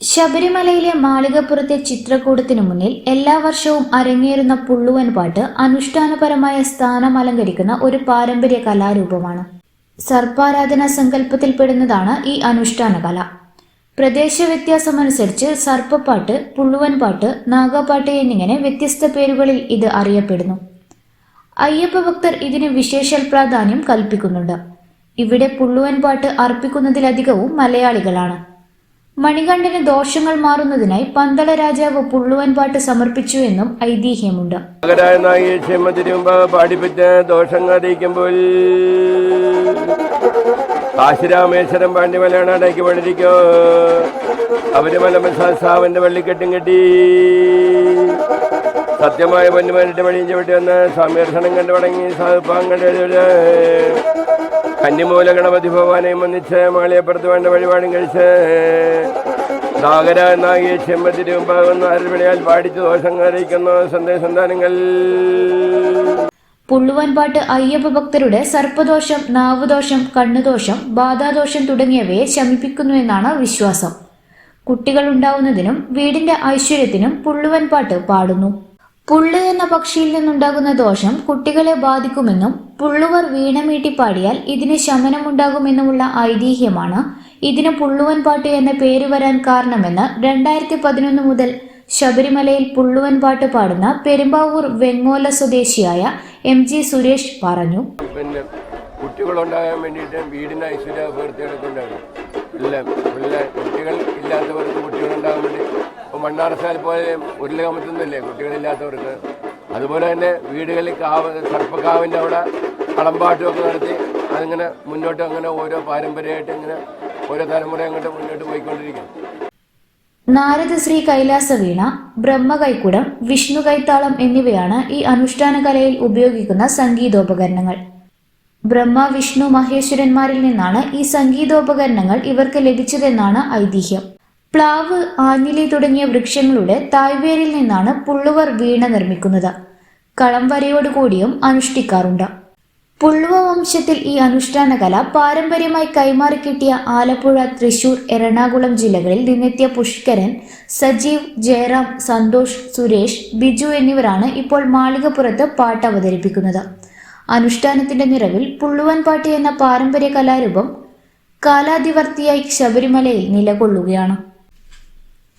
ശബരിമലയിലെ മാളികപ്പുറത്തെ ചിത്രകൂടത്തിനു മുന്നിൽ എല്ലാ വർഷവും അരങ്ങേറുന്ന പുള്ളുവൻ പാട്ട് അനുഷ്ഠാനപരമായ സ്ഥാനം അലങ്കരിക്കുന്ന ഒരു പാരമ്പര്യ കലാരൂപമാണ്. സർപ്പാരാധന സങ്കല്പത്തിൽപ്പെടുന്നതാണ് ഈ അനുഷ്ഠാന കല പ്രദേശ വ്യത്യാസമനുസരിച്ച് സർപ്പപ്പാട്ട് പുള്ളുവൻ പാട്ട് നാഗപാട്ട് എന്നിങ്ങനെ വ്യത്യസ്ത പേരുകളിൽ ഇത് അറിയപ്പെടുന്നു. അയ്യപ്പ ഭക്തർ ഇതിന് വിശേഷ പ്രാധാന്യം കൽപ്പിക്കുന്നുണ്ട്. ഇവിടെ പുള്ളുവൻ പാട്ട് അർപ്പിക്കുന്നതിലധികവും മലയാളികളാണ്. മണികണ്ഠന് ദോഷങ്ങൾ മാറുന്നതിനായി പന്തള രാജാവ് പുള്ളുവൻ പാട്ട് സമർപ്പിച്ചു എന്നും ഐതിഹ്യമുണ്ട്. മകരായ നായി ക്ഷമതിരുമ്പ പാടിപ്പറ്റ ദോഷങ്ങൾ അറിയിക്കുമ്പോൾ കാശിരാമേശ്വരം പാണ്ഡിമലയാണ് അടയ്ക്ക് പണിരിക്കോ അവർ മലമസാവന്റെ വള്ളിക്കെട്ടും കെട്ടി സത്യമായ പൊന്നുമാരുടെ വഴിയും ചവിട്ടി വന്ന് സമീർഷണം കണ്ടു തുടങ്ങി സാധുപ്പാങ്കണ്ട് കന്നിമൂല ഗണപതി ഭവാനെയും വന്നിച്ച് മാളിയപ്പുറത്ത് വേണ്ട വഴിപാടും കഴിച്ച് നാഗര നാഗി ചെമ്പത്തി രൂപാകുന്ന അരവിളിയാൽ പാടിച്ച് ദോഷം പുള്ളുവൻപാട്ട് അയ്യപ്പ ഭക്തരുടെ സർപ്പദോഷം നാവുദോഷം കണ്ണുദോഷം ബാധാദോഷം തുടങ്ങിയവയെ ശമിപ്പിക്കുന്നുവെന്നാണ് വിശ്വാസം. കുട്ടികൾ ഉണ്ടാവുന്നതിനും വീടിന്റെ ഐശ്വര്യത്തിനും പുള്ളുവൻപാട്ട് പാടുന്നു. പുള്ളു എന്ന പക്ഷിയിൽ നിന്നുണ്ടാകുന്ന ദോഷം കുട്ടികളെ ബാധിക്കുമെന്നും പുള്ളുവർ വീണമീട്ടി പാടിയാൽ ഇതിന് ശമനമുണ്ടാകുമെന്നുമുള്ള ഐതിഹ്യമാണ്. ഇതിന് പുള്ളുവൻ പാട്ട് എന്ന പേര് വരാൻ കാരണമെന്ന് രണ്ടായിരത്തി പതിനൊന്ന് മുതൽ ശബരിമലയിൽ പുള്ളുവൻ പാട്ട് പാടുന്ന പെരുമ്പാവൂർ വെങ്ങോല സ്വദേശിയായ എം ജി സുരേഷ് പറഞ്ഞു. പിന്നെ കുട്ടികളുണ്ടാകാൻ വേണ്ടിയിട്ട് വീടിന് ഐശ്വര്യ പൂർത്തിയെടുക്കുന്നുണ്ടാണ് ഇല്ല പിള്ളേ കുട്ടികൾ ഇല്ലാത്തവർക്ക് കുട്ടികളുണ്ടാകാൻ വേണ്ടി ഇപ്പോൾ മണ്ണാറശാല പോലെ ഉരുള കമത്തുന്നില്ലേ കുട്ടികളില്ലാത്തവർക്ക്. അതുപോലെ തന്നെ വീടുകളിൽ കാവ് സർപ്പക്കാവിന്റെ അവിടെ കളമ്പാട്ടുമൊക്കെ നടത്തി അതിങ്ങനെ മുന്നോട്ട് അങ്ങനെ ഓരോ പാരമ്പര്യമായിട്ട് ഇങ്ങനെ ഓരോ തലമുറ അങ്ങോട്ട് മുന്നോട്ട് പോയിക്കൊണ്ടിരിക്കുന്നു. നാരദശ്രീ കൈലാസ വീണ ബ്രഹ്മ കൈക്കുടം വിഷ്ണു കൈത്താളം എന്നിവയാണ് ഈ അനുഷ്ഠാന കലയിൽ ഉപയോഗിക്കുന്ന സംഗീതോപകരണങ്ങൾ. ബ്രഹ്മ വിഷ്ണു മഹേശ്വരന്മാരിൽ നിന്നാണ് ഈ സംഗീതോപകരണങ്ങൾ ഇവർക്ക് ലഭിച്ചതെന്നാണ് ഐതിഹ്യം. പ്ലാവ് ആഞ്ഞിലി തുടങ്ങിയ വൃക്ഷങ്ങളുടെ തായ്വേരിൽ നിന്നാണ് പുള്ളുവർ വീണ നിർമ്മിക്കുന്നത്. കളം വരയോടുകൂടിയും അനുഷ്ഠിക്കാറുണ്ട്. പുള്ളുവ വംശത്തിൽ ഈ അനുഷ്ഠാന കല പാരമ്പര്യമായി കൈമാറി കിട്ടിയ ആലപ്പുഴ തൃശൂർ എറണാകുളം ജില്ലകളിൽ നിന്നെത്തിയ പുഷ്കരൻ സജീവ് ജയറാം സന്തോഷ് സുരേഷ് ബിജു എന്നിവരാണ് ഇപ്പോൾ മാളികപ്പുറത്ത് പാട്ട് അവതരിപ്പിക്കുന്നത്. അനുഷ്ഠാനത്തിന്റെ നിറവിൽ പുള്ളുവൻ പാട്ട് എന്ന പാരമ്പര്യ കലാരൂപം കാലാതിവർത്തിയായി ശബരിമലയിൽ നിലകൊള്ളുകയാണ്.